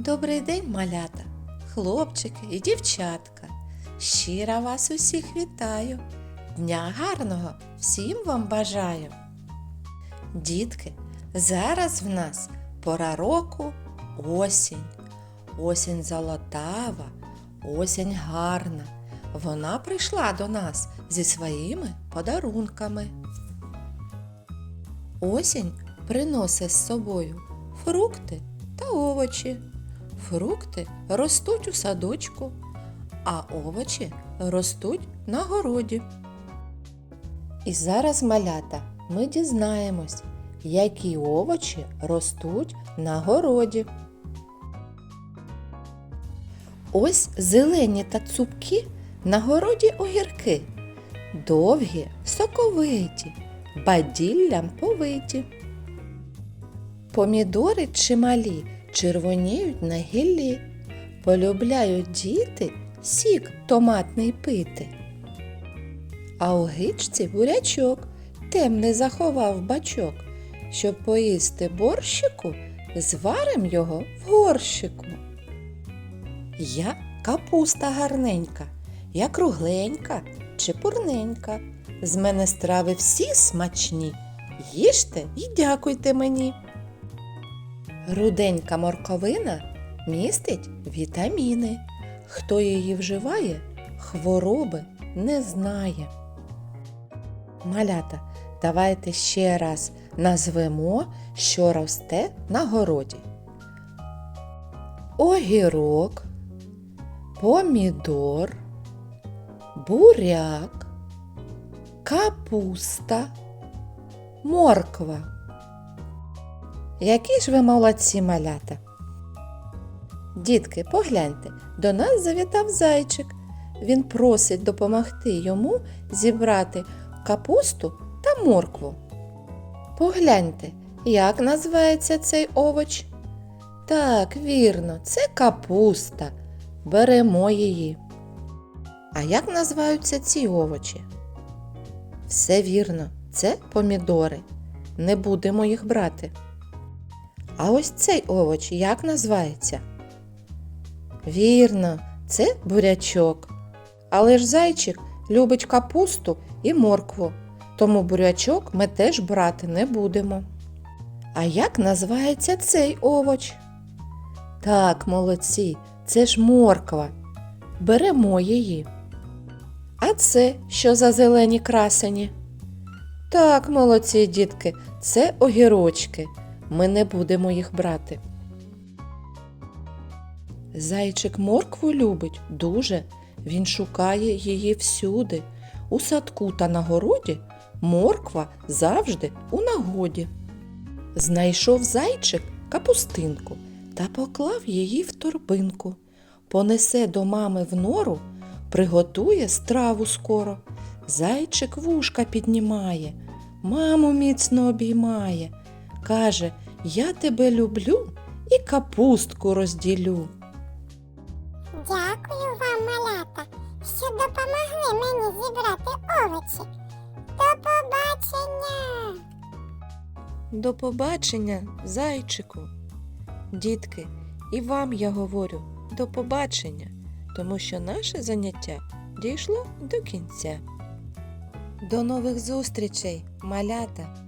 Добрий день, малята, хлопчики і дівчатка. Щиро вас усіх вітаю. Дня гарного всім вам бажаю. Дітки, зараз в нас пора року осінь. Осінь золотава, осінь гарна. Вона прийшла до нас зі своїми подарунками. Осінь приносить з собою фрукти та овочі. Фрукти ростуть у садочку, а овочі ростуть на городі. І зараз, малята, ми дізнаємось, які овочі ростуть на городі. Ось зелені та цупкі на городі огірки, довгі, соковиті, баділлям повиті. Помідори чималі червоніють на гіллі, полюбляють діти сік томатний пити. А у гичці бурячок темний заховав бачок, щоб поїсти борщику, зварим його в горщику. Я капуста гарненька, я кругленька чи пурненька. З мене страви всі смачні. Їжте і дякуйте мені. Руденька морковина містить вітаміни. Хто її вживає, хвороби не знає. Малята, давайте ще раз назвемо, що росте на городі. Огірок, помідор, буряк, капуста, морква. Які ж ви молодці малята? Дітки, погляньте, до нас завітав зайчик. Він просить допомогти йому зібрати капусту та моркву. Погляньте, як називається цей овоч? Так, вірно, це капуста. Беремо її. А як називаються ці овочі? Все вірно, це помідори. Не будемо їх брати. А ось цей овоч як називається? Вірно, це бурячок. Але ж зайчик любить капусту і моркву, тому бурячок ми теж брати не будемо. А як називається цей овоч? Так, молодці, це ж морква. Беремо її. А це що за зелені красені? Так, молодці дітки, це огірочки. Ми не будемо їх брати. Зайчик моркву любить дуже. Він шукає її всюди. У садку та на городі морква завжди у нагоді. Знайшов зайчик капустинку та поклав її в торбинку. Понесе до мами в нору, приготує страву скоро. Зайчик вушка піднімає, маму міцно обіймає. Каже, я тебе люблю і капустку розділю. Дякую вам, малята, що допомогли мені зібрати овочі. До побачення! До побачення, зайчику. Дітки, і вам я говорю до побачення, тому що наше заняття дійшло до кінця. До нових зустрічей, малята!